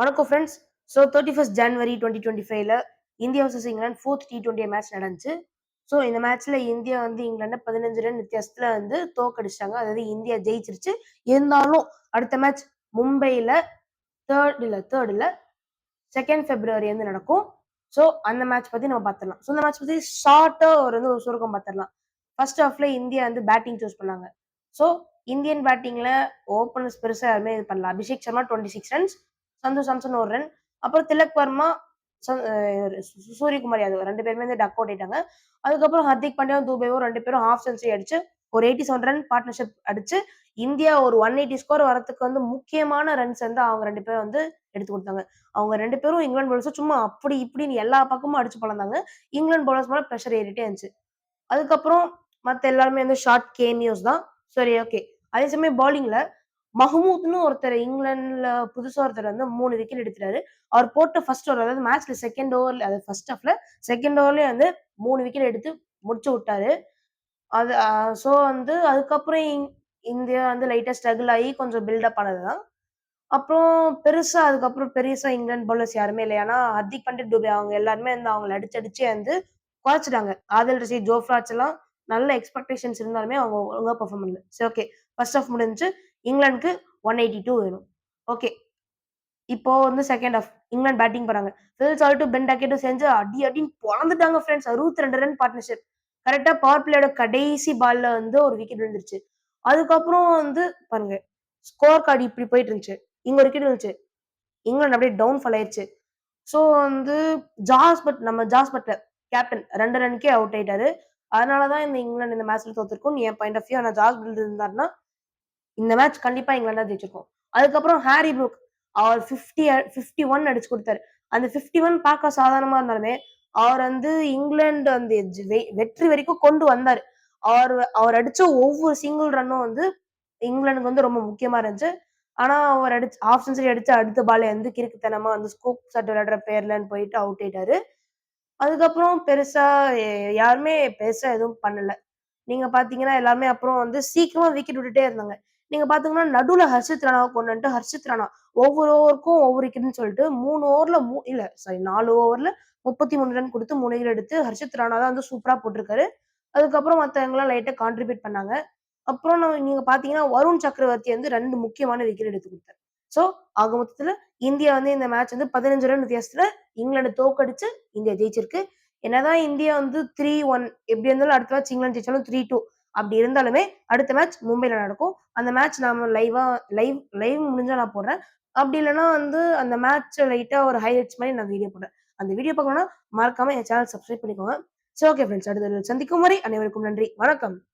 வணக்கம் friends so thirty first January twenty twenty ஃபைவ்ல India versus இங்கிலாந்து ஃபோர்த் டி டுவெண்ட்டி மேட்ச் நடந்துச்சு. So இந்த மேட்ச்ல இந்தியா வந்து இங்கிலாண்டை பதினஞ்சு ரன் வித்தியாசத்துல வந்து தோக்கடிச்சிட்டாங்க அதாவது இந்தியா ஜெயிச்சிருச்சு. இருந்தாலும் அடுத்த மேட்ச் மும்பையில் தேர்ட் இல்லை தேர்ட் இல்லை செகண்ட் ஃபெப்ரவரி வந்து நடக்கும். ஸோ அந்த மேட்ச் பற்றி நம்ம பார்த்துடலாம் ஸோ அந்த மேட்ச் பற்றி ஷார்ட்டாக ஒரு வந்து ஒரு சுருக்கம் பார்த்துடலாம் ஃபர்ஸ்ட் ஆஃப்ல இந்தியா வந்து பேட்டிங் சூஸ் பண்ணாங்க. ஸோ இந்தியன் பேட்டிங்ல ஓப்பனர்ஸ் பெருசாக யாருமே இது பண்ணல. Abhishek Sharma twenty six runs Sanju Samson ஒரு ரன் அப்புறம் திலக் வர்மா சூரியகுமார் யாதவ். ரெண்டு பேருமே வந்து டக் அவுட் ஆயிட்டாங்க அதுக்கப்புறம் ஹர்திக் பாண்டியாவும் தூபேவும் ரெண்டு பேரும் ஹாஃப் சென்சரி அடிச்சு ஒரு எயிட்டி செவன் ரன் பார்ட்னர்ஷிப் அடிச்சு இந்தியா ஒரு ஒன் எயிட்டி ஸ்கோர் வரதுக்கு வந்து முக்கியமான ரன்ஸ் வந்து அவங்க ரெண்டு பேரும் வந்து எடுத்து கொடுத்தாங்க. அவங்க ரெண்டு பேரும் இங்கிலாந்து பவுலர்ஸ் சும்மா அப்படி இப்படின்னு எல்லா பக்கமும் அடிச்சு பழந்தாங்க. இங்கிலாந்து பவுலர்ஸ் மேலே ப்ரெஷர் ஏறிட்டே இருந்துச்சு. அதுக்கப்புறம் மற்ற எல்லாருமே வந்து ஷார்ட் கேமியோஸ் தான். சரி ஓகே அதே சமயம் பவுலிங்ல மஹமூத்னு ஒருத்தர் இங்கிலாந்துல புதுசா ஒருத்தர் வந்து மூணு விக்கெட் எடுத்துட்டாரு அவர் போட்ட ஃபர்ஸ்ட் ஓவர் அதாவது மேட்ச்ல செகண்ட் ஓவர்ல அது ஃபர்ஸ்ட் ஆஃப்ல செகண்ட் ஓவர்லயே வந்து மூணு விக்கெட் எடுத்து முடிச்சு விட்டாரு. அது ஸோ வந்து அதுக்கப்புறம் இந்தியா வந்து லைட்டா ஸ்ட்ரகிள் ஆகி கொஞ்சம் பில்டப் ஆனதுதான். அப்புறம் பெருசா அதுக்கப்புறம் பெருசா இங்கிலாந்து பவுலர்ஸ் யாருமே இல்லை ஏன்னா ஹர்திக் பண்டிட் டூபே அவங்க எல்லாருமே வந்து அவங்களை அடிச்சு அடிச்சு வந்து குறைச்சிட்டாங்க. ஆதில் ரசி ஜோஃப்ராஜ் எல்லாம் நல்ல எக்ஸ்பெக்டேஷன்ஸ் இருந்தாலுமே அவங்க ஒழுங்கா பெர்ஃபார்ம் பண்ணல. சரி ஓகே ஃபர்ஸ்ட் ஆஃப் முடிஞ்சு இங்கிலாந்துக்கு ஒன் எயிட்டி டூ வேணும். ஓகே இப்போ வந்து செகண்ட் ஆஃப் இங்கிலாந்து பேட்டிங் போறாங்க. ஃபில் சால்ட்டு பென் டக்கெட்டும் செஞ்சு அடி அடின்னு பிறந்துட்டாங்க ஃப்ரெண்ட்ஸ் அறுபத்தி ரெண்டு ரன் பார்ட்னர்ஷிப் கரெக்டா பவர் பிளேயோட கடைசி பால்ல வந்து ஒரு விக்கெட் விழுந்துருச்சு. அதுக்கப்புறம் வந்து பாருங்க ஸ்கோர் கார்டு இப்படி போயிட்டு இருந்துச்சு. இங்க ஒரு விக்கெட் இருந்துச்சு இங்கிலாந்து அப்படியே டவுன் ஃபால் ஆயிடுச்சு ஸோ வந்து ஜாஸ் பட் நம்ம ஜாஸ் பட்லர் கேப்டன் ரெண்டு ரன்க்கே அவுட் ஆயிட்டாரு. அதனாலதான் இந்த இங்கிலாந்து இந்த மேட்ச்ல தோத்துருக்கும் என் பாயிண்ட் ஆஃப் வியூ ஆனால் ஜாஸ் பட்லர் இருந்தாருன்னா இந்த மேட்ச் கண்டிப்பா இங்கிலாந்து தான் ஜெயிச்சிருக்கும். அதுக்கப்புறம் ஹாரி ப்ரூக் அவர் ஃபிஃப்டி ஃபிஃப்டி ஒன் அடிச்சு கொடுத்தாரு. அந்த ஃபிஃப்டி ஒன் பார்க்க சாதாரணமா இருந்தாலுமே அவர் வந்து இங்கிலாந்து அந்த வெ- வெற்றி வரைக்கும் கொண்டு வந்தார். அவர் அவர் அடிச்ச ஒவ்வொரு சிங்கிள் ரன்னும் வந்து இங்கிலாந்துக்கு வந்து ரொம்ப முக்கியமா இருந்துச்சு. ஆனா அவர் அடிச்சு ஹாஃப் செஞ்சுரி அடிச்சு அடுத்த பால் வந்து கிறுக்குத்தனமா வந்து ஸ்கோப் சட் விளையாடுற பேர்லன்னு போயிட்டு அவுட் ஆயிட்டாரு. அதுக்கப்புறம் பெருசா யாருமே பெருசா எதுவும் பண்ணல. நீங்க பாத்தீங்கன்னா எல்லாருமே அப்புறம் வந்து சீக்கிரமா விக்கெட் விட்டுட்டே இருந்தாங்க. நீங்க பாத்தீங்கன்னா நடுவுல ஹர்ஷித் ராணாவை கொண்டு வந்துட்டு ஹர்ஷித் ராணா ஒவ்வொரு ஓவருக்கும் ஒவ்வொரு விக்கெட்னு சொல்லிட்டு மூணு ஓவர்ல மூ இல்ல சாரி நாலு ஓவர்ல முப்பத்தி மூணு ரன் கொடுத்து மூணு விக்கெட் எடுத்து ஹர்ஷித் ராணா தான் வந்து சூப்பரா போட்டிருக்காரு. அதுக்கப்புறம் மற்றவங்களாம் லைட்டா கான்ட்ரிபியூட் பண்ணாங்க. அப்புறம் நீங்க பாத்தீங்கன்னா வருண் சக்கரவர்த்தி வந்து ரெண்டு முக்கியமான விக்கெட் எடுத்து கொடுத்தாரு. சோ ஆக மொத்தத்துல இந்தியா வந்து இந்த மேட்ச் வந்து பதினஞ்சு ரன் வித்தியாசத்துல இங்கிலாந்து தோக்கடிச்சு இந்தியா ஜெயிச்சிருக்கு. என்னதான் இந்தியா வந்து த்ரீ ஒன் எப்படி இருந்தாலும் அடுத்த மேட்ச் இங்கிலாந்து ஜெயிச்சாலும் த்ரீ டூ அப்படி இருந்தாலுமே அடுத்த மேட்ச் மும்பையில நடக்கும். அந்த மேட்ச் நாம லைவா லைவ் லைவ் முடிஞ்சா நான் போடுறேன். அப்படி இல்லைன்னா வந்து அந்த மேட்ச் லைட்டா ஒரு ஹைலைட்ஸ் மாதிரி நான் வீடியோ போடுறேன். அந்த வீடியோ பார்க்கணும்னா மறக்காம என் சேனல் சப்ஸ்கிரைப் பண்ணிக்கோங்க. சரி ஓகே ஃப்ரெண்ட்ஸ் அடுத்த சந்திக்கும் வரை அனைவருக்கும் நன்றி. வணக்கம்.